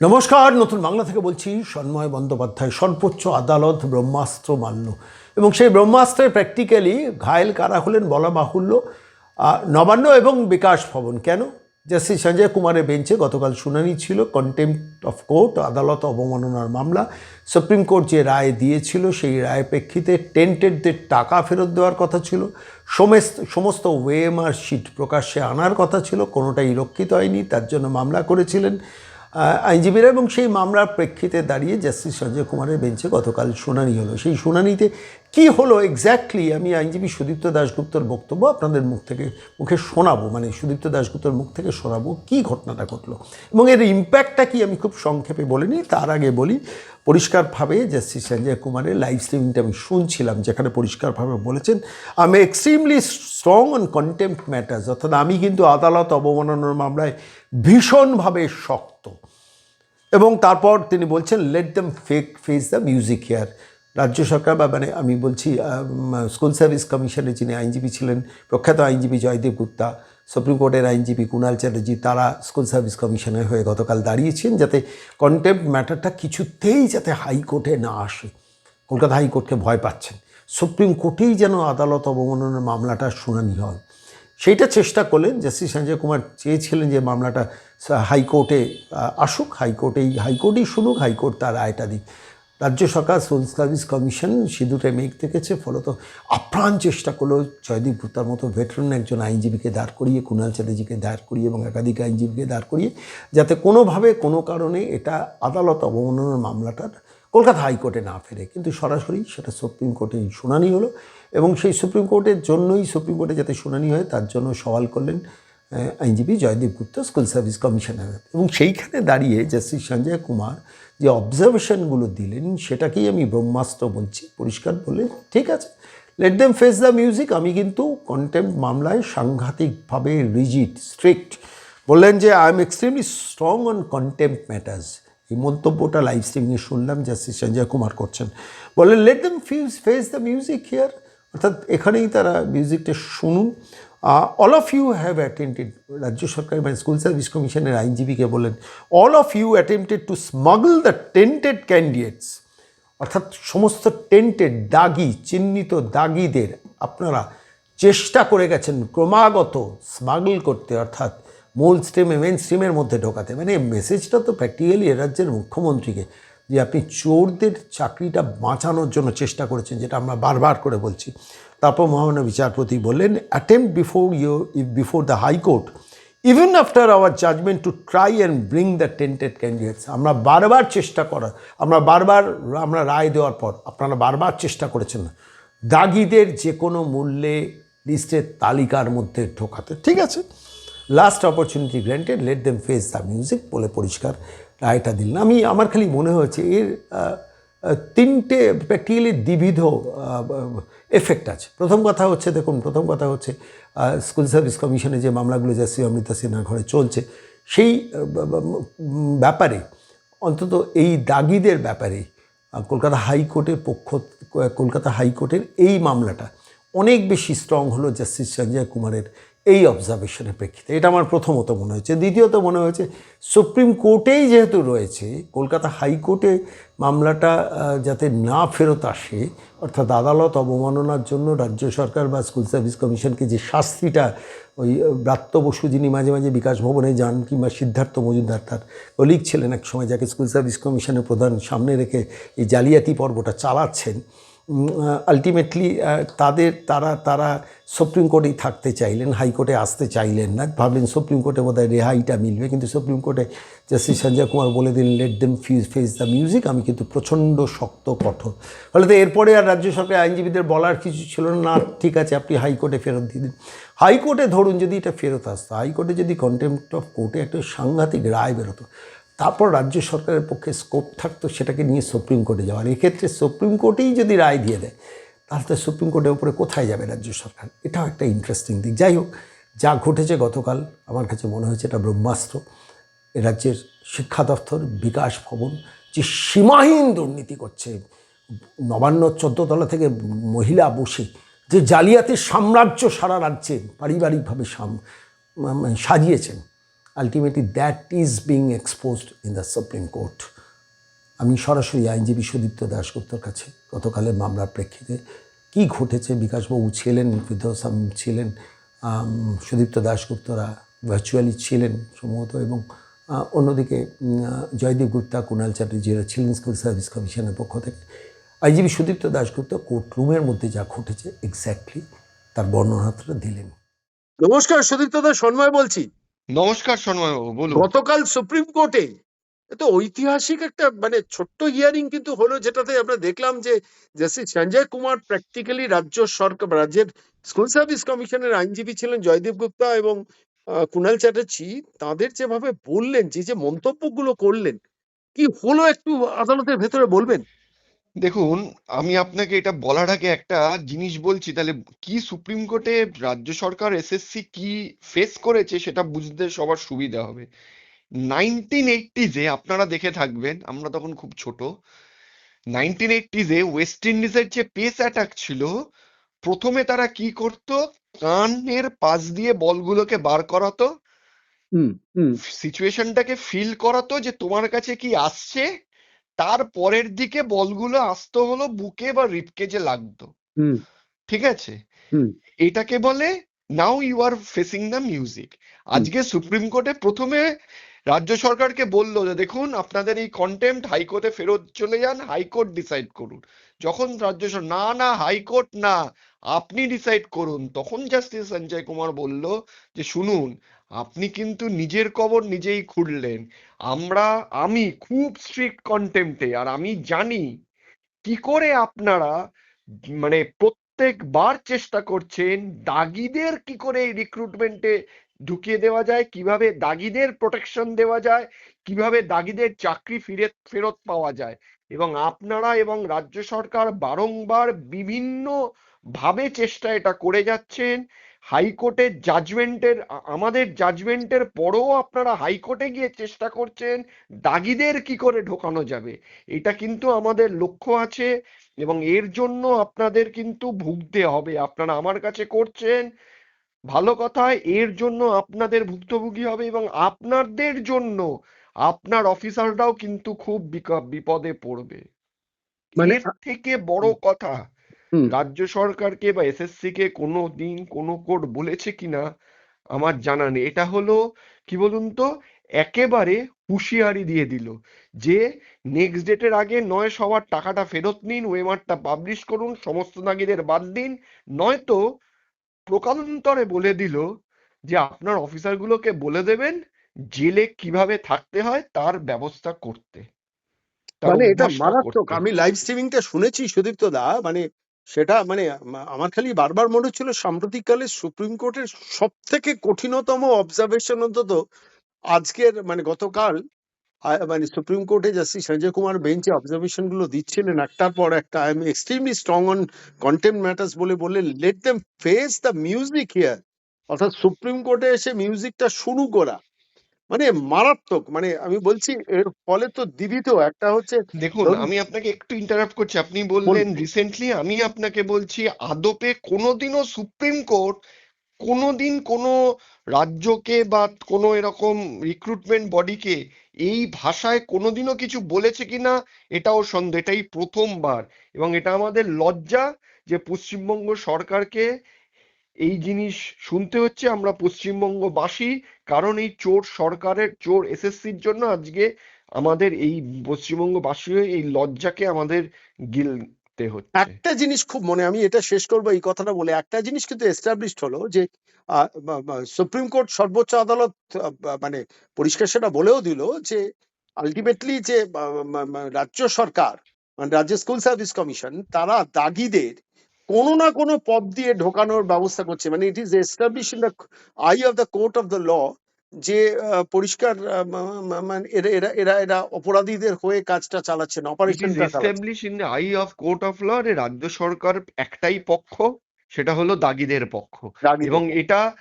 নমস্কার, নতুন বাংলা থেকে বলছি সন্ময় বন্দ্যোপাধ্যায়, সর্বোচ্চ আদালত ব্রহ্মাস্ত্র মান্য। এবং সেই ব্রহ্মাস্ত্রে প্র্যাকটিক্যালি ঘায়েল কারা হলেন বলা বাহুল্য নবান্ন এবং বিকাশ ভবন। কেন? জাস্টিস সঞ্জয় কুমারের বেঞ্চে গতকাল শুনানি ছিল কন্টেম্পট অফ কোর্ট আদালত অবমাননার মামলা। সুপ্রিম কোর্ট যে রায় দিয়েছিল, সেই রায়ের প্রেক্ষিতে টেন্টেডদের টাকা ফেরত দেওয়ার কথা ছিল। সমস্ত সমস্ত ওয়েএমআর শিট প্রকাশ্যে আনার কথা ছিল, কোনোটাই রক্ষিত হয়নি, তার জন্য মামলা করেছিলেন। আইনজীবীরা এবং সেই মামলার প্রেক্ষিতে দাঁড়িয়ে জাস্টিস সঞ্জয় কুমারের বেঞ্চে গতকাল শুনানি হলো। সেই শুনানিতে কি হলো এক্স্যাক্টলি আমি আইনজীবী সুদীপ্ত দাশগুপ্তর বক্তব্য আপনাদের মুখ থেকে, মুখে শোনাবো মানে সুদীপ্ত দাশগুপ্তর মুখ থেকে শোনাবো কী ঘটনাটা ঘটলো এবং এর ইম্প্যাক্টটা কি আমি খুব সংক্ষেপে বলে নিই, তার আগে বলি, পরিষ্কারভাবে জাস্টিস সঞ্জয় কুমারের লাইভ স্ট্রিমিংটা আমি শুনছিলাম, যেখানে পরিষ্কারভাবে বলেছেন আমি extremely strong on contempt matters অর্থাৎ আমি কিন্তু আদালত অবমাননার মামলায় ভীষণভাবে শক্ত এবং তারপর তিনি বলছেন let them fake face the music here রাজ্য সরকার বা মানে আমি বলছি স্কুল সার্ভিস কমিশনে যিনি আইনজীবী ছিলেন, প্রখ্যাত আইনজীবী জয়দেব গুপ্তা, সুপ্রিম কোর্টের আইনজীবী কুণাল চ্যাটার্জি, তারা স্কুল সার্ভিস কমিশনের হয়ে গতকাল দাঁড়িয়েছেন যাতে কন্টেম্প ম্যাটারটা কিছুতেই যাতে হাইকোর্টে না আসে। কলকাতা হাইকোর্টকে ভয় পাচ্ছেন। সুপ্রিম কোর্টেই যেন আদালত অবমাননার মামলাটা শুনানি হয়। সেইটা চেষ্টা করলেন জাস্টিস সঞ্জয় কুমার চেয়েছিলেন যে মামলাটা হাইকোর্টে আসুক, হাইকোর্টেই হাইকোর্টেই শুনুক, হাইকোর্ট তার রায়টা দিক। রাজ্য সরকার সিভিল সার্ভিস কমিশন সিঁদুরে মেঘ থেকেছে ফলত আপ্রাণ চেষ্টা করল জয়দীপ গুপ্তার মতো ভেটারান একজন আইনজীবীকে দাঁড় করিয়ে, কুণাল চ্যাটার্জিকে দাঁড় করিয়ে এবং একাধিক আইনজীবীকে দাঁড় করিয়ে, যাতে কোনোভাবে, কোনো কারণে এটা আদালত অবমাননার মামলাটার কলকাতা হাইকোর্টে না ফেরে। কিন্তু সরাসরি সেটা সুপ্রিম কোর্টে শুনানি হলো। এবং সেই সুপ্রিম কোর্টের জন্যই সুপ্রিম কোর্টে যাতে শুনানি হয়, তার জন্য সওয়াল করলেন আইনজীবী Joydeep Gupta, school service commissioner. এবং সেইখানে দাঁড়িয়ে জাস্টিস সঞ্জয় কুমার যে অবজারভেশনগুলো দিলেন, সেটাকেই আমি ব্রহ্মাস্ত্র বলছি, পরিষ্কার বললেন ঠিক আছে let them face the music আমি কিন্তু কন্টেম্প মামলায় সাংঘাতিকভাবে রিজিড স্ট্রিক্ট বললেন যে I am extremely strong on contempt matters এই মন্তব্যটা লাইভ স্ট্রিমিংয়ে শুনলাম, জাস্টিস সঞ্জয় কুমার করছেন। বললেন let them fuse face the music here অর্থাৎ এখানেই তারা মিউজিকটা শুনুন। All of you have attended রাজ্য সরকার মানে স্কুল সার্ভিস কমিশনের আইনজীবীকে বলেন all of you attempted to smuggle the tainted candidates অর্থাৎ সমস্ত টেন্টেড দাগি, চিহ্নিত দাগিদের আপনারা চেষ্টা করে গেছেন ক্রমাগত স্মাগল করতে, অর্থাৎ মূল স্ট্রিমে মেন স্ট্রিমের মধ্যে ঢোকাতে। মানে মেসেজটা তো প্র্যাকটিক্যালি এ রাজ্যের মুখ্যমন্ত্রীকে যে আপনি চোরদের চাকরিটা বাঁচানোর জন্য চেষ্টা করেছেন, যেটা আমরা বারবার করে বলছি। তারপর মহামান্য বিচারপতি বললেন attempt before you before the high court even after our judgement to try and bring the tainted candidates আমরা বারবার চেষ্টা করার আমরা বারবার, আমরা রায় দেওয়ার পর আপনারা বারবার চেষ্টা করেছেন দাগিদের যে কোনো মূল্যে লিস্টের তালিকার মধ্যে ঢোকাতে। ঠিক আছে? Last opportunity granted let them face the music বলে পরিষ্কার। রায়টা দিলেন। আমি, আমার খালি মনে হয়েছে এর তিনটে প্র্যাকটিক্যালি দ্বিবিধ এফেক্ট আছে। প্রথম কথা হচ্ছে, দেখুন, প্রথম কথা হচ্ছে স্কুল সার্ভিস কমিশনে যে মামলাগুলো যাচ্ছে অমৃতা সিনহার ঘরে চলছে, সেই ব্যাপারে, অন্তত এই দাগিদের ব্যাপারে কলকাতা হাইকোর্টের পক্ষ, কলকাতা হাইকোর্টের এই মামলাটা অনেক বেশি স্ট্রং হলো জাস্টিস সঞ্জয় কুমারের এই অবজারভেশনের প্রেক্ষিতে। এটা আমার প্রথমত মনে হয়েছে। দ্বিতীয়ত মনে হয়েছে, সুপ্রিম কোর্টেই যেহেতু রয়েছে, কলকাতা হাইকোর্টে মামলাটা যাতে না ফেরত আসে, অর্থাৎ আদালত অবমাননার জন্য রাজ্য সরকার বা স্কুল সার্ভিস কমিশনকে যে শাস্তিটা ওই ব্রাত্য বসু যিনি মাঝে মাঝে বিকাশ ভবনে যান কিংবা সিদ্ধার্থ মজুমদার তার কলিগ ছিলেন এক সময়, যাকে স্কুল সার্ভিস কমিশনের প্রধান সামনে রেখে এই জালিয়াতি পর্বটা চালাচ্ছেন আলটিমেটলি তাদের, তারা তারা সুপ্রিম কোর্টেই থাকতে চাইলেন হাইকোর্টে আসতে চাইলেন না। ভাবলেন সুপ্রিম কোর্টে বোধহয় রেহাইটা মিলবে, কিন্তু সুপ্রিম কোর্টে জাস্টিস সঞ্জয় কুমার বলে দিলেন let them fuse face the music আমি কিন্তু প্রচণ্ড শক্ত, কঠোর। ফলে তো এরপরে আর রাজ্য সরকারের আইনজীবীদের বলার কিছু ছিল না। না, ঠিক আছে, আপনি হাইকোর্টে ফেরত দিয়ে দিন। হাইকোর্টে ধরুন, যদি এটা ফেরত আসতো হাইকোর্টে যদি কন্টেম্পট অফ কোর্টে একটা সাংঘাতিক রায় বেরোতো তারপর রাজ্য সরকারের পক্ষে স্কোপ থাকতো সেটাকে নিয়ে সুপ্রিম কোর্টে যাওয়ার এক্ষেত্রে সুপ্রিম কোর্টেই যদি রায় দিয়ে দেয়, তাহলে তো সুপ্রিম কোর্টের উপরে কোথায় যাবে রাজ্য সরকার? এটাও একটা ইন্টারেস্টিং দিক। যাই হোক, যা ঘটেছে গতকাল, আমার কাছে মনে হয়েছে এটা ব্রহ্মাস্ত্র। রাজ্যের শিক্ষা দপ্তর বিকাশ ভবন, যে সীমাহীন দুর্নীতি করছে, নবান্ন, চোদ্দতলা থেকে মহিলা বসে, যে জালিয়াতির সাম্রাজ্য সারা রাজ্যে পারিবারিকভাবে সাম সাজিয়েছেন ultimately that is being exposed in the supreme court আমি সরাসরি আইনজীবী সুদীপ্ত দাশগুপ্তর কাছে গতকালের মামলার প্রেক্ষিতে কি ঘটেছে, বিকাশবাবু ছিলেন ফিরদৌসাম ছিলেন সুদীপ্ত দাশগুপ্তরা ভার্চুয়ালি ছিলেন সম্ভবত এবং অন্যদিকে জয়দীপ গুপ্তা কুণাল চ্যাটার্জিরা ছিলেন স্কুল সার্ভিস কমিশনের পক্ষ থেকে। আইনজীবী সুদীপ্ত দাশগুপ্ত কোর্ট রুমের মধ্যে যা ঘটেছে এক্স্যাক্টলি তার বর্ণনাটা দিলেন। নমস্কার সুদীপ্ত দাস সন্ময় বলছি। নমস্কার সন্ময়বাবু বলুন। গতকাল সুপ্রিম কোর্টে তো ঐতিহাসিক একটা মানে ছোট্ট হিয়ারিং কিন্তু হলো, যেটাতে আমরা দেখলাম যে জাস্টিস সঞ্জয় কুমার প্র্যাকটিক্যালি রাজ্য সরকার, রাজ্যের স্কুল সার্ভিস কমিশনের আইনজীবী ছিলেন জয়দীপ গুপ্তা এবং কুণাল চ্যাটার্জি। তাদের যেভাবে বললেন, যে যে মন্তব্যগুলো করলেন, কি হলো একটু আদালতের ভেতরে বলবেন? দেখুন আমি আপনাকে এটা বলার আগে একটা জিনিস বলছি। তাহলে কি সুপ্রিম কোর্টে রাজ্য সরকার এসএসসি কি ফেস করেছে সেটা বুঝতে সবার সুবিধা হবে। নাইনটিন এইটিজে আপনারা দেখে থাকবেন আমরা তখন খুব ছোট নাইনটিন এইটিজে ওয়েস্ট ইন্ডিজের যে পেস অ্যাটাক ছিল প্রথমে তারা কি করতো? কানের পাশ দিয়ে বলগুলোকে বার করাতো। হুম হুম। সিচুয়েশনটাকে ফিল করাতো যে তোমার কাছে কি আসছে? তার পরের দিকে বলগুলো আসতো হলো বুকে বা রিপকেজে লাগতো। ঠিক আছে? এটাকে বলে now you are facing the music আজকে সুপ্রিম কোর্টে প্রথমে রাজ্য সরকারকে বলল যে, দেখুন, আপনাদের এই কন্টেম্পট হাইকোর্টে ফেরত চলে যান, হাইকোর্ট ডিসাইড করুন। যখন রাজ্য না না, হাইকোর্ট না, আপনি ডিসাইড করুন। তখন জাস্টিস সঞ্জয় কুমার বলল যে, শুনুন, আপনি কিন্তু নিজের কবর নিজেই খুঁড়লেন। আমরা, আমি খুব স্ট্রিক্ট কন্টেম্পটে আর আমি জানি কি করে আপনারা মানে প্রত্যেকবার চেষ্টা করছেন, দাগিদের কি করে রিক্রুটমেন্টে ঢুকিয়ে দেওয়া যায়, কীভাবে দাগিদের প্রোটেকশন দেওয়া যায়, কীভাবে দাগিদের চাকরি ফিরে, ফেরত পাওয়া যায়। এবং আপনারা এবং রাজ্য সরকার বারংবার বিভিন্ন ভাবে চেষ্টা এটা করে যাচ্ছেন। হাইকোর্টের জাজমেন্টের আমাদের জাজমেন্টের পরও আপনারা হাইকোর্টে গিয়ে চেষ্টা করছেন দাগিদের কি করে ঢোকানো যাবে। এটা কিন্তু আমাদের লক্ষ্য আছে এবং এর জন্য আপনাদের কিন্তু ভুগতে হবে। আপনারা আমার কাছে করছেন ভালো কথা এর জন্য আপনাদের ভুক্তভোগী হবে এবং আপনাদের জন্য আপনার অফিসাররাও কিন্তু খুব বিপদে পড়বে। মানে থেকে বড় কথা রাজ্য সরকারকে বা এসএসসি কে কোনো দিন কোনো কোর্ট বলেছে কিনা আমার জানা নেই। এটা হলো কি বলুন তো একেবারে হুঁশিয়ারি দিয়ে দিল যে নেক্সট ডেটের আগে নয় সবার টাকাটা ফেরত নিন ওয়েমারটা পাবলিশ করুন সমস্ত নাগিদের বাদ দিন নয়তো প্রকারান্তরে বলে দিল যে আপনার অফিসারগুলোকে বলে দেবেন জেলে কীভাবে থাকতে হয় তার ব্যবস্থা করতে। মানে এটা মারাত্মক। আমি লাইভ স্ট্রিমিংটা শুনেছি সুদীপ্ত দা মানে সেটা মানে আমার খালি বারবার মনে হচ্ছিল সাম্প্রতিককালে সুপ্রিম কোর্টের সব থেকে কঠিনতম অবজারভেশন অন্তত আজকের মানে গতকাল মানে সুপ্রিম কোর্টে জাস্টিস সঞ্জয় কুমার বেঞ্চে অবজারভেশনগুলো দিচ্ছিলেন। একটার পর একটা I am extremely strong on contempt matters বলে বললেন let them face the music here অর্থাৎ সুপ্রিম কোর্টে এসে মিউজিকটা শুরু করা। মানে মারাত্মক মানে আমি বলছি এর ফলে তো দ্বিবিধ একটা হচ্ছে দেখুন আমি আপনাকে একটু ইন্টারাপ্ট করছি। আপনি বললেন রিসেন্টলি আমি আপনাকে বলছি আদপে কোনোদিনও সুপ্রিম কোর্ট কোনোদিন কোনো রাজ্যকে বা কোনো এরকম রিক্রুটমেন্ট বডিকে এই ভাষায় কোনোদিনও কিছু বলেছে কিনা, এটাও সন্দেহ, এটাই প্রথমবার। এবং এটা আমাদের লজ্জা যে পশ্চিমবঙ্গ সরকারকে এই জিনিস শুনতে হচ্ছে, আমরা পশ্চিমবঙ্গবাসী, কারণ এই চোর সরকারের, চোর এসএসসির জন্য আজকে আমাদের এই পশ্চিমবঙ্গবাসী হয়ে এই লজ্জাকে আমাদের গিলতে হচ্ছে। একটা জিনিস খুব মনে, আমি এটা শেষ করব এই কথাটা বলে, একটা জিনিস কিন্তু এস্টাবলিশড হলো যে সুপ্রিম কোর্ট সর্বোচ্চ আদালত মানে পরিষ্কার সেটা বলেও দিল যে আলটিমেটলি যে রাজ্য সরকার মানে রাজ্য স্কুল সার্ভিস কমিশন তারা দাগিদের কোনো না কোনো পথ দিয়ে ঢোকানোর ব্যবস্থা করছে। মানে it is establish in the eye of the court of the law যে পরিষ্কার মানে এরা এরা এরা অপরাধীদের হয়ে কাজটা চালাচ্ছেন establish in the eye of court of law রাজ্য সরকার একটাই পক্ষ সেটা হলো দাগিদের পক্ষ। এবং এটা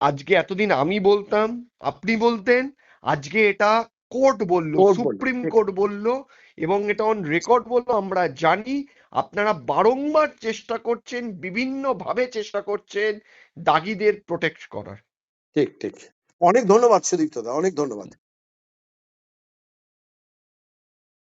আজকে এতদিন আমি বলতাম আপনি বলতেন আজকে এটা কোর্ট বলল সুপ্রিম কোর্ট বলল এবং এটা অন রেকর্ড বলল আমরা জানি আপনারা বারংবার চেষ্টা করছেন বিভিন্ন ভাবে চেষ্টা করছেন দাগিদের প্রোটেক্ট করার। ঠিক ঠিক। অনেক ধন্যবাদ সুদীপ্ত দা অনেক ধন্যবাদ।